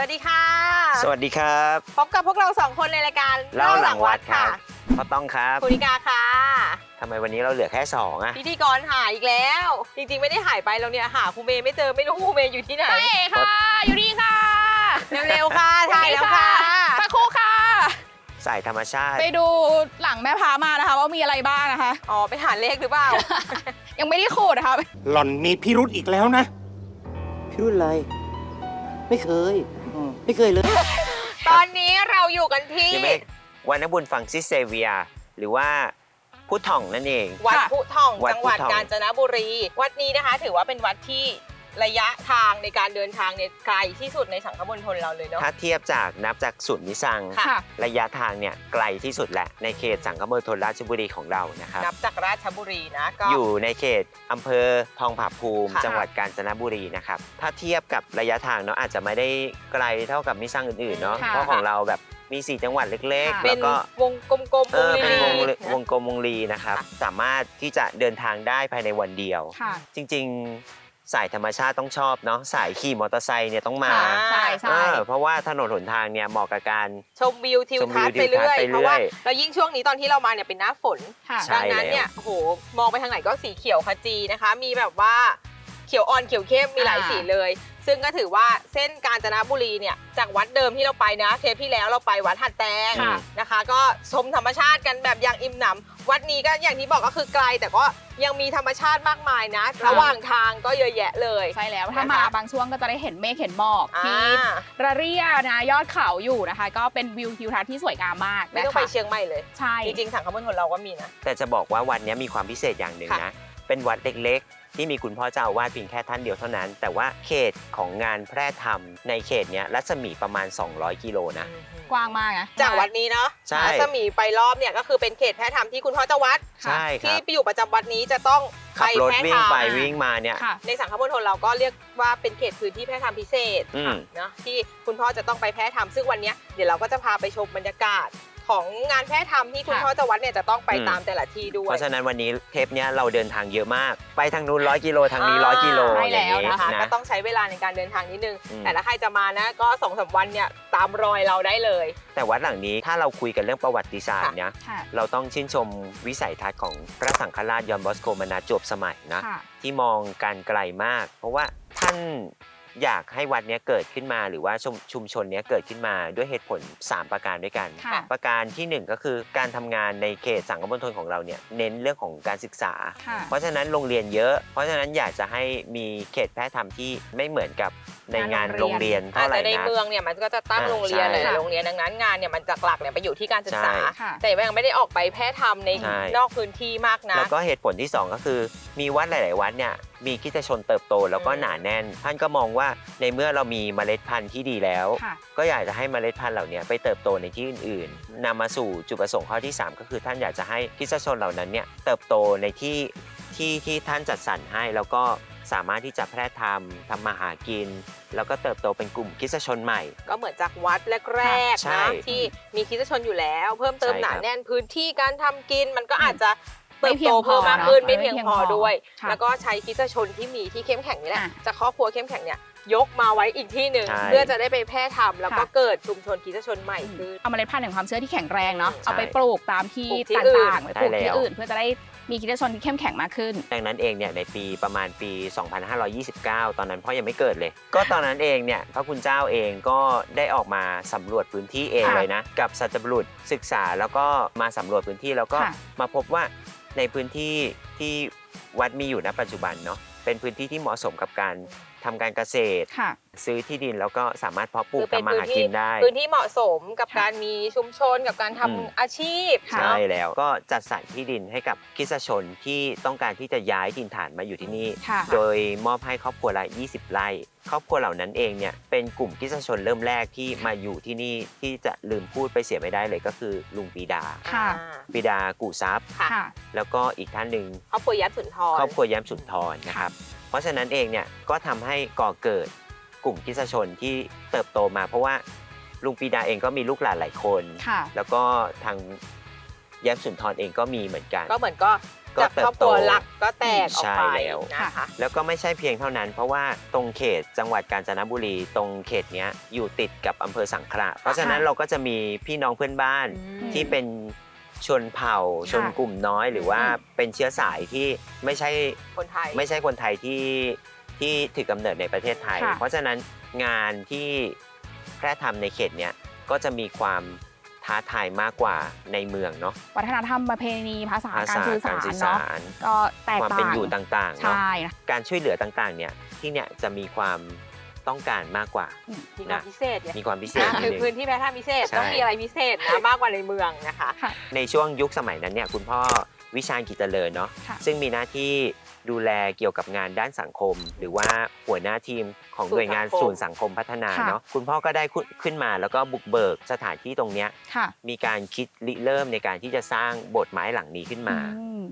วัสดีค่ะ สวัสดีครับ พบกับพวกเราสองคนในรายการเล่าหลังวัดคค่ะรับพ่อต้องครับคุณนิกาค่ะทำไมวันนี้เราเหลือแค่สองอะพิธีกรหายอีกแล้ว จริงๆไม่ได้หายไปเราเนี่ยหาครูเมย์ไม่เจอไม่รู้ครูเมย์อยู่ที่ไหนใช่ค่ะ อยู่นี่ค่ะ เร็วๆค่ะถ่ายแล้วค่ะสักครู่ค่ะสายธรรมชาติ ไปดูหลังแม่พามานะคะ ว่ามีอะไรบ้างนะคะ อ๋อ ไปหาเลขหรือเปล่า ยังไม่ได้ขูดนะคะหล่อนมีพิรุธอีกแล้วนะพี่รุ่นอะไร ไม่เคยอืม ไม่เคยเลย ตอนนี้เราอยู่กันที่ใช่ไหมวันนบุญฟังซิสเซเวีย หรือว่าพุทธท่องนั่นเอง วัดพุทองวัดจังหวัดพุทอง กาญจนบุรี วัดนี้นะคะ ถือว่าเป็นวัดที่ ระยะทางในการเดินทางเนี่ยไกลที่สุดในสังคมณฑลเราเลยเนาะ ถ้าเทียบจากนับจากศูนย์นิสัง ค่ะ ระยะทางเนี่ยไกลที่สุดแหละในเขตสังคมณฑลราชบุรีของเรานะครับ นับจากราชบุรีนะก็ อยู่ในเขตอำเภอทองผาภูมิ ค่ะ จังหวัดกาญจนบุรีนะครับ ถ้าเทียบกับระยะทางเนาะอาจจะไม่ได้ไกลเท่ากับมิสังอื่นๆเนาะ ค่ะเพราะของเราแบบมี 4 จังหวัดเล็กๆค่ะเป็แล้นวก็วงกลมๆเออเป็นวงลีๆวงกลมวงลีนะครับ สามารถที่จะเดินทางได้ภายในวันเดียว ค่ะ จริงๆ สายธรรมชาติต้องชอบเนาะสายขี่มอเตอร์ไซค์เนี่ยต้องมาค่ะใช่ใช่ เออเพราะว่าถนนหนทางเนี่ยเหมาะกับการ ชมวิวทิวชมวิทัวศน์ไปเรื่อยทิวทัศน์ไปเรื่อยเพราะว่าเรายิ่งช่วงนี้ตอนที่เรามาเนี่ยเป็นหน้าฝนค่ะ ใช่ ดังนั้นแล้วเนี่ยโอ้โหมองไปทางไหนก็สีเขียวขจีนะคะ มีแบบว่าเขียวอ่อนเขียวเข้มมีหลายอ่าสีเลย ซึ่งก็ถือว่าเส้นกาญจนบุรีเนี่ยจากวัดเดิมที่เราไปนะเทปที่แล้วเราไปวัดหัดแตงค่ะ นะคะ ก็ชมธรรมชาติกันแบบอย่างอิ่มหนำวัดนี้ก็อย่างที่บอกก็คือไกล แต่ก็ยังมีธรรมชาติมากมายนะระหว่างทางก็เยอะแยะเลย ใช่แล้วถ้านะคะมาบางช่วงก็จะได้เห็นเมฆเห็นหมอกอ่าที่ระเรียนะยอดเขาอยู่นะคะ ก็เป็นวิวทิวทัศน์ที่สวยงามมากไม่นะต้องคะไปเชียงใหม่เลย ใช่ จริงๆสังคมณฑลเราก็มีนะ แต่จะบอกว่าวันนี้มีความพิเศษอย่างหนึ่งค่ะ นะ เป็นวัดเล็กๆ ที่มีคุณพ่อเจ้าอาวาดเพียงแค่ท่านเดียวเท่านั้น แต่ว่าเขตของงานแพร่ธรรมในเขตเนี้ยรัศมีประมาณ 200 กิโลนะ กว้างมากนะ จากวัดนี้เนาะใช่รัศมีไปรอบเนี่ยก็คือเป็นเขตแพร่ธรรมที่คุณพ่อเจ้าวัดใช่คที่รับไปอยู่ประจำวัดนี้จะต้องขัไปบรถแพร่วิ่ธงรรมไปวิ่งมาเนี่ย ค่ะ ในสังคมณฑลเราก็เรียกว่าเป็นเขตพื้นที่แพร่ธรรมพิเศษอืม เนาะที่คุณพ่อจะต้องไปแพร่ธรรมซึ่งวันเนี้ยเดี๋ยวเราก็จะพาไปชมบรรยากาศ ของงานแพร่ธรรมที่คุณค่ะพ่อเจ้าวัดเนี่ยจะต้องไปอืมตามแต่ละที่ด้วย เพราะฉะนั้นวันนี้เทปเนี้ยเราเดินทางเยอะมาก ไปทางนู้นร้อยกิโลทางนี้ร้อยกิโลใช่อย่างแล้วนี้นะคะนะ ก็ต้องใช้เวลาในการเดินทางนิดนึง อืม แต่ถ้าใครจะมานะก็สองสามวันเนี่ยตามรอยเราได้เลย แต่วัดหลังนี้ถ้าเราคุยกันเรื่องประวัติศาสตร์เนี่ยค่ะ เราต้องชื่นชมวิสัยทัศน์ของพระสังฆราชยอนบอสโกมานาจวบสมัยนะ ค่ะ ที่มองการไกลมาก เพราะว่าท่าน อยากให้วัดเนี้ยเกิดขึ้นมาหรือว่าชุมชุมชนเนี้ยเกิดขึ้นมาด้วยเหตุผล 3 ประการด้วยกัน ค่ะ ประการทีหนึ่1 ก็คือการทำงานในเขตสังคมณฑลของเราเนี่ยเน้นเรื่องของการศึกษา ค่ะ เพราะฉะนั้นโรงเรียนเยอะ เพราะฉะนั้นอยากจะให้มีเขตแพทย์ธรรมที่ไม่เหมือนกับในงานโรงเรียนอาเท่าไหร่แต่ในนะเมืองเนี่ยมันก็จะตั้งอ่าโรงเรียนใช่หลายๆโรงเรียนดังนั้นงานเนี่ยมันจากหลักเนี่ยไปอยู่ที่การศึกษา ใช่ค่ะ แต่ยังไม่ได้ออกไปแพร่ทำในใช่ นอกพื้นที่มากนะ แล้วก็เหตุผลที่ 2 ก็คือ มีวัดหลาย ๆ วัดเนี่ย มีคริสตชนเติบโตแล้วก็อืมหนาแน่น ท่านก็มองว่าในเมื่อเรามีเมล็ดพันธุ์ที่ดีแล้ว ค่ะ ก็อยากจะให้เมล็ดพันธุ์เหล่านี้ไปเติบโตในที่อื่นๆนำมาสู่จุดประสงค์ข้อที่ 3 ก็คือท่านอยากจะให้คริสตชนเหล่านั้นเนี่ยเติบโตในที่ที่ที่ท่านจัดสรรให้ แล้วก็สามารถที่จะแพร่ธรรมทำมาหากิน แล้วก็เติบโตเป็นกลุ่มคริสตชนใหม่ ก็เหมือนจากวัดแรกใช่ๆนะที่มีคริสตชนอยู่แล้ว เพิ่มเติมใช่หนาครับ แน่นพื้นที่การทำกิน มันก็อาจจะไม่ เติบเพียโตงพอเพิ่มมากขึ้นเนอะไม่เพียงพอด้วยค่ะแล้วก็ใช้คริสตชนที่มีที่เข้มแข็งนี่แหละอะจากครอบครัวเข้มแข็งเนี่ยยกมาไว้อีกที่หนึ่งใช่เพื่อจะได้ไปแพร่ทำแล้วก็ค่ะเกิดชุมชนคริสตชนใหม่ขึ้นเอาเมล็ดพันธุ์แห่งความเชื่อที่แข็งแรงเนาะใช่เอาไปปลูกตามที่ปลูกที่ตอื่น่างๆไปปลูกได้ที่แล้วอื่น เพื่อจะได้มีคริสตชนที่เข้มแข็งมากขึ้น ดังนั้นเองเนี่ยในปีประมาณปี 2529 ตอนนั้นพ่อยังไม่เกิดเลย ก็ตอนนั้นเองเนี่ยพระคุณเจ้าเองก็ได้ออกมาสำรวจพื้นที่เองค่ะเลยนะ กับสัตบุรุษศึกษาแล้วก็มาสำรวจพื้นที่แล้วก็ค่ะมาพบว่า ในพื้นที่ที่วัดมีอยู่ณปัจจุบันเนาะเป็นพื้นที่ที่เหมาะสมกับการ ทำการเกษตร ค่ะ ซื้อที่ดินแล้วก็สามารถเพาะปลูกคือเป็นทำมาหากินได้ พื้นที่เหมาะสมกับค่ะการมีชุมชนกับการทำอืม อาชีพค่ะใช่เนาะ แล้วก็จัดสรรที่ดินให้กับคริสตชนที่ต้องการที่จะย้ายถิ่นฐานมาอยู่ที่นี่ ค่ะ โดยมอบให้ครอบครัวละ 20 ไร่ ครอบครัวเหล่านั้นเองเนี่ยเป็นกลุ่มคริสตชนเริ่มแรกที่มาอยู่ที่นี่ที่จะลืมพูดไปเสียไม่ได้เลยก็คือลุงปีดา ค่ะ อ่าปีดากู่ทรัพย์ ค่ะค่ะแล้วก็อีกท่านหนึ่งครอบครัวยัดสุนทรครอบครัวแย้มสุนทรนะครับ เพราะฉะนั้นเองเนี่ยก็ทำให้ก่อเกิดกลุ่มคริสตชนที่เติบโตมาเพราะว่าลุงปีดาเองก็มีลูกหลานหลายคนค่ะแล้วก็ทางแย้มสุนทรเองก็มีเหมือนกัน ก็เหมือนก็ก็จากเติบครอบคโตรัวหลักก็แตกออกใช่ไปแล้วนะคะแล้วก็ไม่ใช่เพียงเท่านั้น เพราะว่าตรงเขตจังหวัดกาญจนบุรี ตรงเขตเนี้ยอยู่ติดกับอำเภอสังขละเพราะฉะนั้นเราก็จะมีพี่น้องเพื่อนบ้านอืมที่เป็น ชนเผ่าชนกลุ่มน้อย หรือว่าเป็นเชื้อสายที่ไม่ใช่คนไทยไม่ใช่คนไทยที่ที่ถือกำเนิดในประเทศไทย ค่ะ เพราะฉะนั้นงานที่แพร่ทำในเขตเนี้ยก็จะมีความท้าทายมากกว่าในเมืองเนาะวัฒนธรรมประเพณีภาษาภาการษาสื่อการสารสื่อเนาะสารก็แตกความต่างเป็นอยู่ต่างๆเนาะ ใช่นะ การช่วยเหลือต่างๆ เนี่ยที่เนี่ยจะมีความ ต้องการมากกว่ามีความพิเศษเนี่ยมีความพิเศษนะนิดคือนึง พื้นที่แพร่ท่าพิเศษใช่ ต้องมีอะไรพิเศษนะมากกว่าในเมืองนะคะ ในช่วงยุคสมัยนั้นเนี่ยคุณพ่อวิชาญกิจเจริญเนาะค่ะ ซึ่งมีหน้าที่ดูแลเกี่ยวกับงานด้านสังคม หรือว่าหัวหน้าทีมของหน่วยงานศูศูนนย์ย์สัสังงคคมม พัฒนาค่ะ เนาะคุณพ่อก็ได้ขึ้นขึ้นมาแล้วก็บุกเบิกสถานที่ตรงเนี้ยค่ะมีการคิดริเริ่มในการที่จะสร้างโบสถ์ไม้หลังนี้ขึ้นมา อืม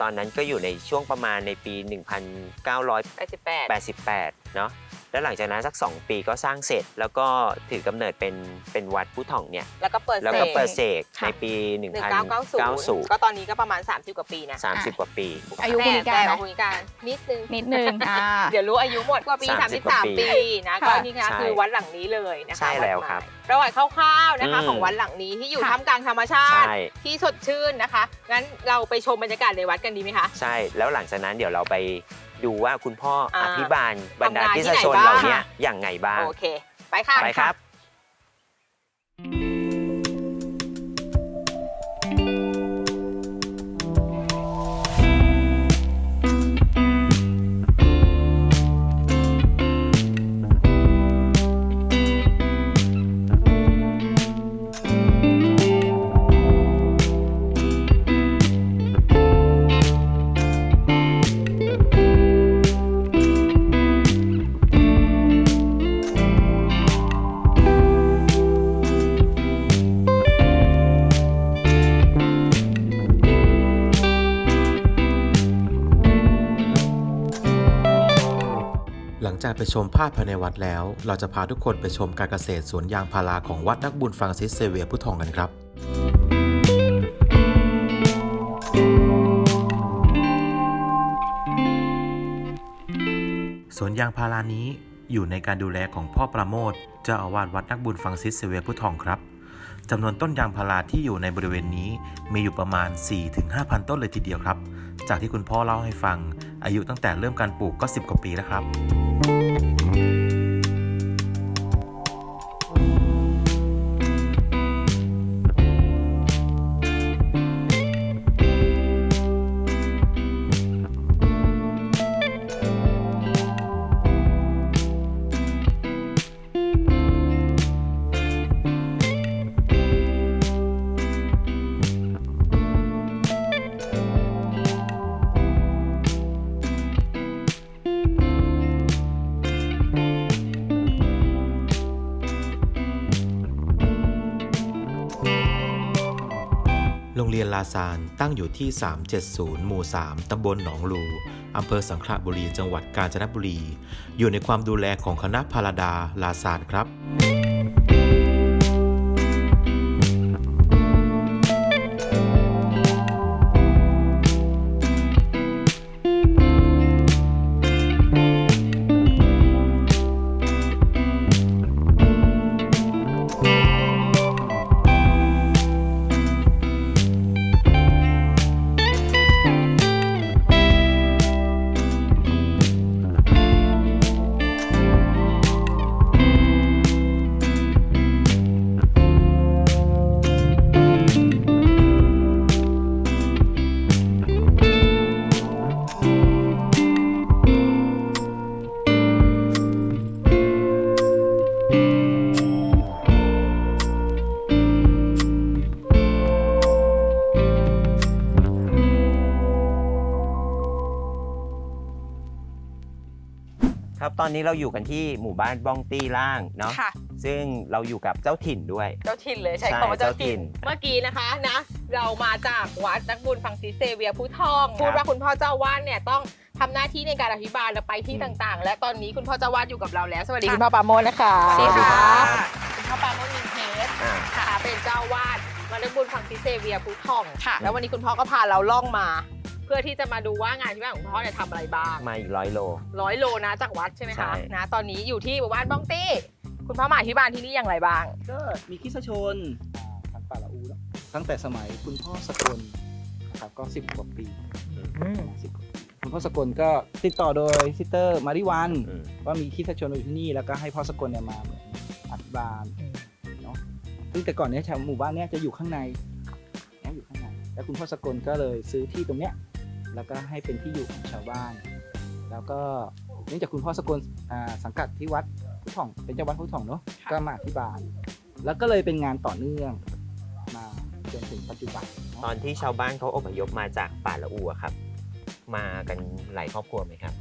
ตอนนั้นก็อยู่ในช่วงประมาณในปี 1988 88เนาะ แล้วหลังจากนั้นสัก 2 ปีก็สร้างเสร็จ แล้วก็ถือกำเนิดเป็นเป็นวัดผู้ถ่องเนี่ยแล้วก็เปิดแล้วเสก็กเปิดเสกค่ะในปี 1990 ก็1990ตอนนี้ก็ประมาณ 30 กว่าปีนะ30 กว่าปี อายุคุณนิกาแต่ไหมแต่คุณนิการนิดนึงนิดนึงอ่าเดี๋ยวรู้อายุหมดกว่าปี30กว่าปี33ปีนะค่ะก็นี่ค่ะใช่คือวัดหลังนี้เลยนะคะใช่แล้วดไม้ครับประวัติคร่าวๆนะคะอืมของวัดหลังนี้ที่อยู่ค่ะท่ามกลางธรรมชาติใช่ที่สดชื่นนะคะงั้นเราไปชมบรรยากาศในวัดกันดีไหมคะใช่แล้วหลังจากนั้นเดี๋ยวเราไป ดูว่าคุณพ่ออ่าอภิบาลบรรดาทำงานคริที่สตชนไหนบ้างเหล่าเนี้ยอย่างไงบ้าง โอเค ไปค่ะ ไปครับ หลังจากไปชมภาพภายในวัดแล้ว เราจะพาทุกคนไปชมการเกษตรสวนยางพาราของวัดนักบุญฟรังซิสเซเวียร์ผู้ทองกันครับสวนยางพารานี้อยู่ในการดูแลของพ่อประโมทเจ้าอาวาสวัดนักบุญฟังซิสเซเวียร์ผู้ทองครับจำนวนต้นยางพาราที่อยู่ในบริเวณนี้มีอยู่ประมาณ 4-5,000 ต้นเลยทีเดียวครับ จากที่คุณพ่อเล่าให้ฟัง อายุตั้งแต่เริ่มการปลูกก็ 10 กว่าปีแล้วครับ ลาซานตั้งอยู่ที่ 370 หมู่ 3 ตำบลหนองลูอำเภอสังขละบุรี จังหวัดกาญจนบุรี อยู่ในความดูแลของคณะพาราดาลาซานครับ ตอนนี้เราอยู่กันที่หมู่บ้านบ้องตี้ล่างเนาะ ค่ะ ซึ่งเราอยู่กับเจ้าถิ่นด้วย เจ้าถิ่นเลยใช้ใช่คำว่าเจ้าถิ่น เจ้าถิ่นเมื่อกี้นะคะนะ เรามาจากวัดนักบุญฟังซิสเซเวียผู้ทองครับพูดว่าคุณพ่อเจ้าวาดเนี่ยต้องทำหน้าที่ในการอธิบายและไปที่ต่างๆ และตอนนี้คุณพ่อเจ้าวาดอยู่กับเราแล้วสวัสดีค่ะ คุณพ่อปราโมทนะคะสวัสดีค่ะ คุณพ่อปราโมทมีเคสอ่า ค่ะเป็นเจ้าวาดวัดนักบุญฟังซิสเซเวียผู้ทองค่ะ แล้ววันนี้คุณพ่อก็พาเราล่องมาเพื่อที่จะมาดูว่างานที่บ้านของพ่อเนี่ยทำอะไรบ้างมาอีกร้อยโล ร้อยโลนะจากวัดใช่ไหมใช่คะนะตอนนี้อยู่ที่หมู่บ้านบ้องตี้ คุณพ่อมาอธิบายที่นี่อย่างไรบ้าง ก็มีคริสตชนอ่าทางป่าละอูเนอะตั้งแต่สมัยคุณพ่อสกลนะครับก็สิบกว่าปีสิบกว่าปี คุณพ่อสกลก็ติดต่อโดยซิสเตอร์มาริวันอืมว่ามีคริสตชนอยู่ที่นี่แล้วก็ให้พ่อสกลเนี่ยมาเหมือนอธิบายเนาะซึ่งแต่ก่อนเนี้ยชาวหมู่บ้านเนี้ยจะอยู่ข้างในนะอยู่ข้างในแล้วคุณพ่อสกลก็เลยซื้อที่ตรงเนี้ย แล้วก็ให้เป็นที่อยู่ของชาวบ้าน แล้วก็เนื่องจากคุณพ่อสกลอ่าสังกัดที่วัดพุทธองเป็นเจ้าวัดพุทธองเนาะค่ะก็มาอธิบาย แล้วก็เลยเป็นงานต่อเนื่องมาจนถึงปัจจุบันตเนาะอนที่ชาวบ้านเขาอพยพมาจากป่าละอูอะครับ มากันหลายครอบครัวไหมครับ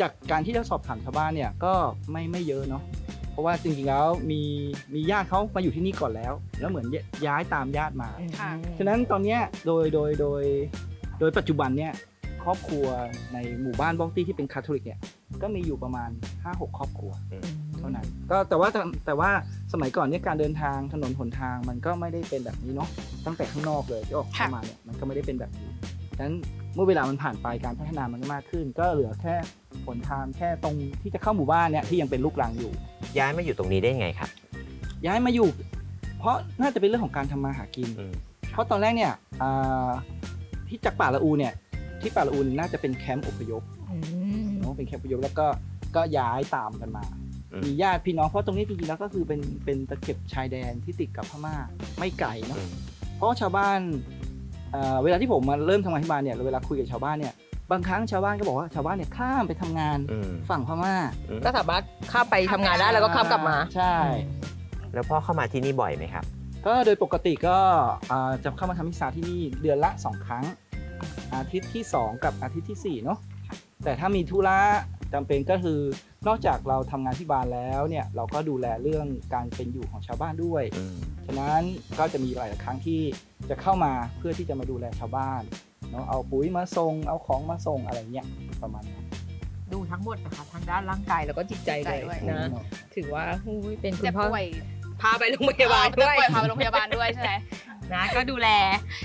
จากการที่เราสอบถามชาวบ้านเนี่ยก็ไม่ไม่เยอะเนาะเพราะว่าจริงๆแล้วมีมีญาติเขามาอยู่ที่นี่ก่อนแล้ว แล้วเหมือนย้ายตามญาติมาค่ะฉะนั้นตอนเนี้ยโดยโดยโดย โดยปัจจุบันเนี่ยครอบครัวในหมู่บ้านบ้องตี้ที่เป็นคาทอลิกเนี่ยก็มีอยู่ประมาณ 5-6 ครอบครัวเท่านั้นก็แต่ว่าแต่แต่ว่าสมัยก่อนเนี่ยการเดินทางถนนหนทางมันก็ไม่ได้เป็นแบบนี้เนาะตั้งแต่ข้างนอกเลยที่ออกเข้าค่ะมาเนี่ยมันก็ไม่ได้เป็นแบบนี้ฉะนั้นเมื่อเวลามันผ่านไปการพัฒนามันก็มากขึ้น ก็เหลือแค่หนทางแค่ตรงที่จะเข้าหมู่บ้านเนี่ยที่ยังเป็นลูกรังอยู่ ย้ายมาอยู่ตรงนี้ได้ไงครับ ย้ายมาอยู่ เพราะน่าจะเป็นเรื่องของการทำมาหากินอืมเพราะตอนแรกเนี่ยอ่า ที่จากป่าละอูเนี่ย ที่ป่าละอูน่าจะเป็นแคมป์อพยพเนอะเป็นแคมป์อพยพแล้วก็ก็ย้ายตามกันมา อืม มีญาติพี่น้องเพราะตรงนี้จริงๆแล้วก็คือเป็นเป็นตะเข็บชายแดนที่ติดกับพม่าไม่ไกลเนาะอืมเพราะว่าชาวบ้านเอ่อเวลาที่ผมมาเริ่มทำงานที่บ้านเนี่ยเวลาคุยกับชาวบ้านเนี่ยบางครั้งชาวบ้านก็บอกว่าชาวบ้านเนี่ยข้ามไปทำงานอืมฝั่งพม่าก็สามารถข้ามไปทำงานได้แล้วก็ข้ามกลับมา ใช่ แล้วพ่อเข้ามาที่นี่บ่อยไหมครับ ก็โดยปกติก็อ่าจะเข้ามาทำมิสซาที่นี่เดือนละ 2 ครั้ง อาทิตย์ที่ 2 กับอาทิตย์ที่ 4 เนาะแต่ถ้ามีธุระจำเป็นก็คือนอกจากเราทำงานที่บ้านแล้วเนี่ยเราก็ดูแลเรื่องการเป็นอยู่ของชาวบ้านด้วย อืมฉะนั้นก็จะมีหลายครั้งที่จะเข้ามาเพื่อที่จะมาดูแลชาวบ้านเนาะเอาปุ๋ยมาส่งเอาของมาส่งอะไรเงี้ยประมาณนั้นดูทั้งหมดนะคะทั้งด้านร่างกายแล้วก็จิตใจเลยจิตใจด้วยนะถือว่าอุ้ยเป็นคุเจ็ณบพ่อป่วย พาไปโรงพยาบาลเจ็บด้วยป่วย พาไปโรงพยาบาลด้วยใช่ไหมนะก็ดูแล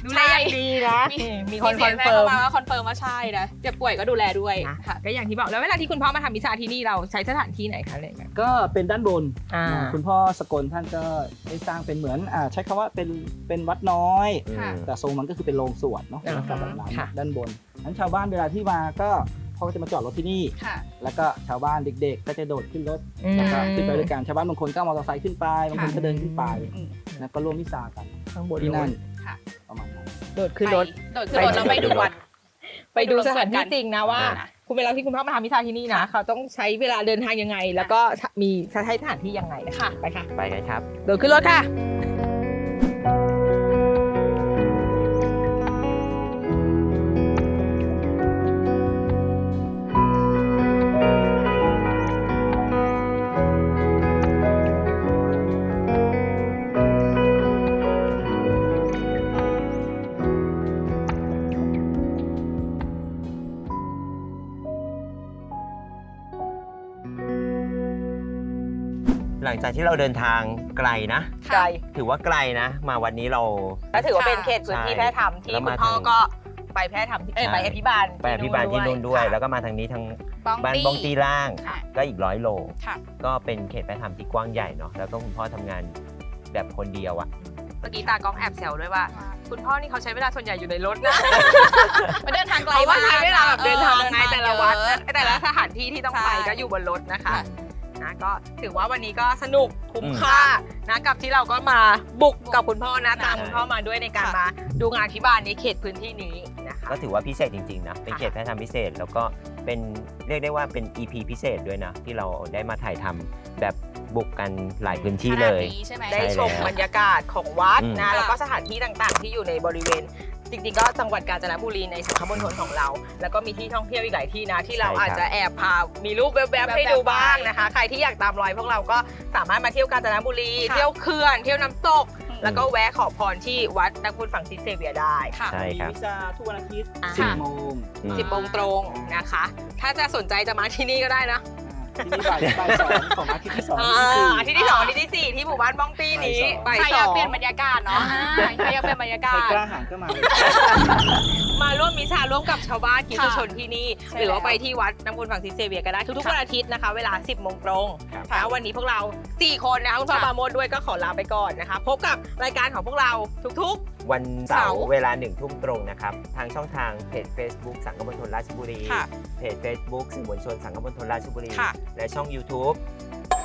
ดูแลใช่อย่างดีนะมีมีคนคสีอยนงแม่เฟิร์มข้ามาว่าคอนเฟิร์มว่าใช่นะเจ็บป่วยก็ดูแลด้วยนะค่ะก็อย่างที่บอกแล้วเวลาที่คุณพ่อมาทำมิซาที่นี่เราใช้สถานที่ไหนคะเนี่ยก็เป็นด้านบนอ่าคุณพ่อสกลท่านก็ได้สร้างเป็นเหมือนอ่าใช้คำว่าเป็นเป็นวัดน้อยอืมค่ะแต่ทรงมันก็คือเป็นโรงสวดเนาะอ่าฮะลักษณะแบบนั้นค่ะด้านบนนั้นชาวบ้านเวลาที่มาก็ เขาก็จะมาจอดรถที่นี่ ค่ะ แล้วก็ชาวบ้านเด็ก ๆ ก็จะโดดขึ้นรถอืมแล้วก็ขึ้นไปด้วยกันชาวบ้านบางคนก็เอามอเตอร์ไซค์ขึ้นไปบางคนก็เดินขึ้นไปอืม แล้วก็ร่วมมิสซากันข้างบนที่นั่นค่ะ ประมาณนั้น โดดขึ้นรถ โดดขึ้นรถแล้วไปดูวัดไปดูสถานที่จริงนะว่า อ่าคุณเวลาที่คุณพ่อมาทำมิซาที่นี่นะ เขาต้องใช้เวลาเดินทางยังไง แล้วก็มีใช้สถานที่ยังไงนะคะไปค่ะ ไปกันครับ โดดขึ้นรถค่ะ หลังจากที่เราเดินทางไกลนะ ไกล ถือว่าไกลนะ มาวันนี้เรา และถือว่าเป็นเขตพื้นที่ใช่แพร่ธรรมที่แล้วคุมาณพ่อทางก็ไปแพร่ธรรมที่เอ้ยใช่ไปอภิบาลไปอภิบาลที่นู่นด้วย ค่ะ แล้วก็มาทางนี้ทางบ้องบ้านตี้บ้องตีล่าง ค่ะ ก็อีกร้อยโล ค่ะ ก็เป็นเขตแพร่ธรรมที่กว้างใหญ่เนาะ แล้วก็คุณพ่อทำงานแบบคนเดียวอะ เมื่อกี้ตากล้องแอบแซวด้วยว่า คุณพ่อนี่เขาใช้เวลาส่วนใหญ่อยู่ในรถนะ มันเดินทางไกลเพราะว่าใช้เวลาแบบออเดินทางไงแต่ละวัดเยอะแต่ละสถานที่ที่ต้องไปใช่ก็อยู่บนรถนะคะ ค่ะนะ ก็ถือว่าวันนี้ก็สนุกคุ้มอืมค่านะกับที่เราก็มาบุกกับคุณพ่อนะใช่ตามคุณพ่อมาด้วยในการค่ะมาดูงานที่บ้านในเขตพื้นที่นี้นะคะก็ถือว่าพิเศษจริงๆนะเป็นเขตแพร่ธรรมพิเศษแล้วก็เป็นเรียกได้ว่าเป็น EP พิเศษด้วยนะ ที่เราได้มาถ่ายทำแบบบุกกันหลายพื้นที่เลยขนาดนี้ใช่ไหมได้ชมใช่แล้วบรรยากาศของวัดอืมนะแล้วก็สถานที่ต่างๆ ที่อยู่ในบริเวณ จริงๆก็จังหวัดกาญจนบุรีในสังคมณฑลของเรา แล้วก็มีที่ท่องเที่ยวอีกหลายที่นะ ที่เราใช่ครับ อาจจะแอบพา มีรูปแวบๆให้ดูบ้างนะคะ ใครที่อยากตามรอยพวกเราก็สามารถมาเที่ยวกาญจนบุรี ค่ะ เที่ยวเขื่อน เที่ยวน้ำตกอืมแล้วก็แวะขอพรที่วัดนักบุญฝั่งซิสเซเวียได้ ค่ะ ใช่ครับ มีวิชาทุกวันอาทิตย์อ่า สิบโมง อืม สิบโมงตรงนะคะ ถ้าจะสนใจจะมาที่นี่ก็ได้นะอ่า ที่นี่บ่ายบ่ายสองของอาทิตย์ที่สองอ่อาทิตย์ที่สี่าอาทิตย์ที่สองอาทิตย์ที่สี่ที่หมู่บ้านบ้องตี้นี้บ่ายสองบ่ายใครสอยาอกง เปลี่ยนบรรยากาศเนาะใครอยากเปลี่ยนบรรยากาใครศ กล้าหาญก็มาเลย มาร่วมมิชาร่วมกับชาวบ้านคริสตชนที่นี่ ใช่หรือว่าแล้ว ไปที่วัดน้ำพุนฝั่งซิสเซเวียก็ได้ทุกๆวันอาทิตย์นะคะ เวลา 10โมงตรงครับ นะวันนี้พวกเรา 4 คนนะคะคุณพ่อค่ะปราโมดด้วยก็ขอลาไปก่อนนะคะ พบกับรายการของพวกเราทุก วันเสาเสาร์ร์เวลาหนึ่งทุ่มตรงนะครับ ทางช่องทางเพจ Facebook สังคมณฑลราชบุรี ค่ะเพจ Facebook สื่อมวลชนสังคมณฑลราชบุรี ค่ะ และช่อง YouTube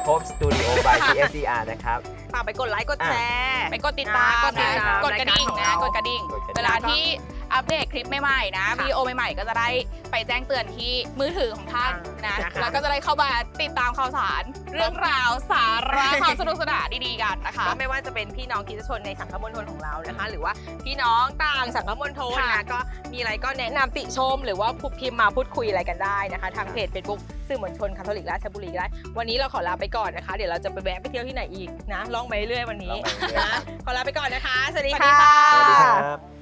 Hope Studio by CSCR นะครับ ๆฝากไปกดไลค์กดแชร์ ไปกดติดตามกดติดนะตามกดกระดิ่งรายการของเรานะกดกระดิ่ง กดกระดิ่ง เวลาที่ อัปเดตคลิปใหม่ๆนะค่ะวิดีโอใหม่ๆ ก็จะได้ไปแจ้งเตือนที่มือถือของท่านนะอ่านะคะ แล้วก็จะได้เข้ามาติดตามข่าวสาร เรื่องราวสาระความสนุกสนานดีๆกันนะคะ ก็ไม่ว่าจะเป็นพี่น้องคริสตชนในสังคมณฑลของเรานะคะ หรือว่าพี่น้องต่างสังคมณฑลค่ะ นะก็มีอะไรก็แนะนำติชม หรือว่าพูดพิมพ์มาพูดคุยอะไรกันได้นะคะ ทางเพจ Facebook สื่อมวลชนคาทอลิกราชบุรีก็ได้วันนี้เราขอลาไปก่อนนะคะ เดี๋ยวเราจะไปแวะไปเที่ยวที่ไหนอีกนะล่องไปเรื่อยๆวันนี้ล่องไปเรื่อยๆ นะขอลาไปก่อนนะคะ สวัสดีสวัสดีค่ะค่ะ